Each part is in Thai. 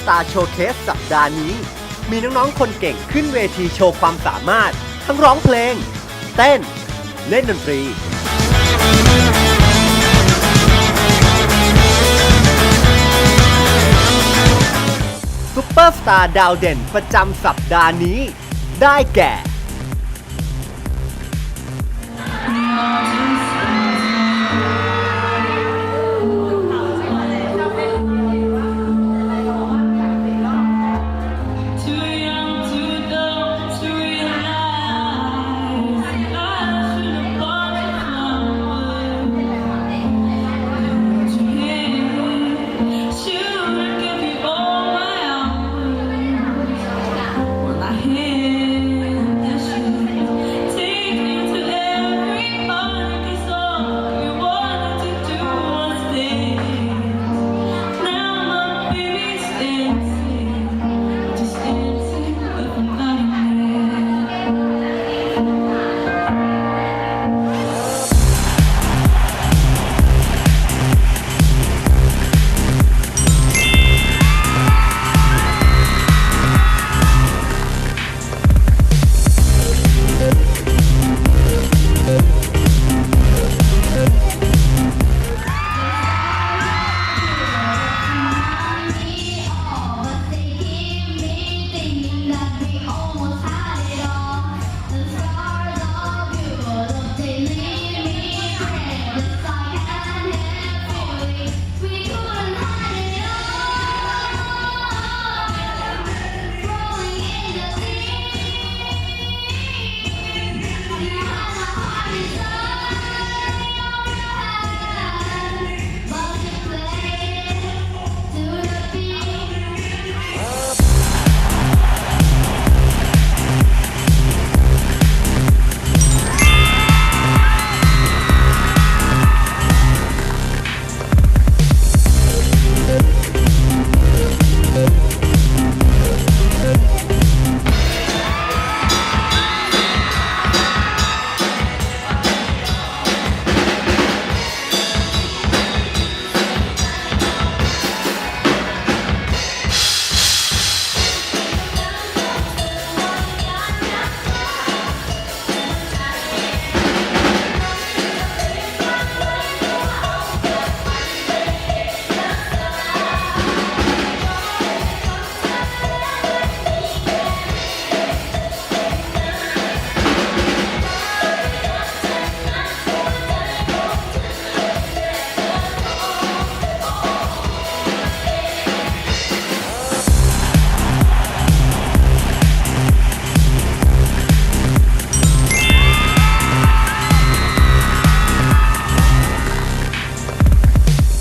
Star Showcase สัปดาห์นี้ มีน้องๆ คนเก่งขึ้นเวทีโชว์ความสามารถ ทั้งร้องเพลง เต้น เล่นดนตรี ซุปเปอร์สตาร์ดาวเด่นประจำสัปดาห์นี้ ได้แก่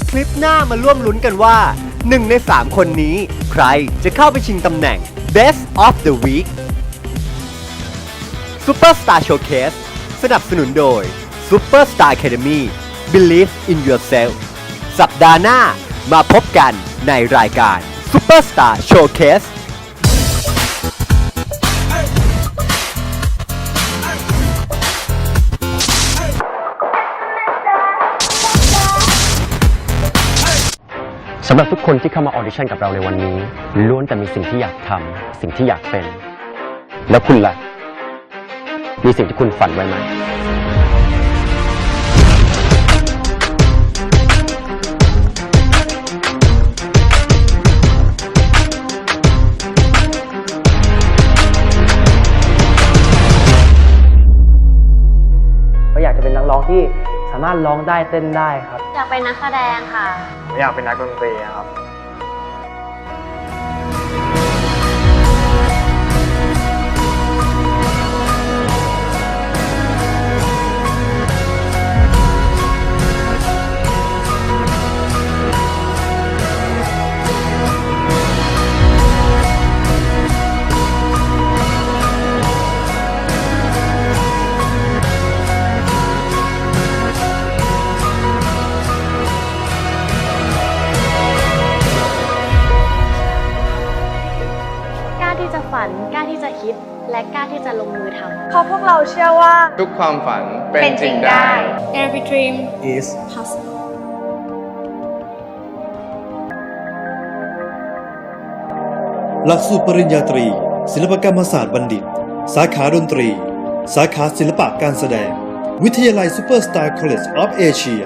คลิปหน้ามาร่วมลุ้นกันว่า 1 ใน 3 คนนี้ ใครจะเข้าไปชิงตำแหน่ง Best of the Week Superstar Showcase สนับสนุนโดย Superstar Academy Believe in Yourself สัปดาห์หน้ามาพบกันในรายการ Superstar Showcase สำหรับทุกคนที่เข้ามาออดิชั่นกับเราในวันนี้ ล้วนแต่มีสิ่งที่อยากทำสิ่งที่อยากเป็น แล้วคุณล่ะ มีสิ่งที่คุณฝันไว้ไหม ก็อยากจะเป็นนักร้องที่สามารถร้องได้เต้นได้ครับ อยากเป็นนักแสดงค่ะ อยากเป็นนักดนตรีครับ นกล้าที่จะคิด และกล้าที่จะลงมือทำเพราะพวกเราเชื่อว่า ทุกความฝันเป็นจริงได้ Every dream is possible หลักสูตรปริญญาตรี ศิลปกรรมศาสตร์บัณฑิต สาขาดนตรี สาขาศิลปะการแสดง วิทยาลัยซูเปอร์สตาร์คอลเลจออฟเอเชีย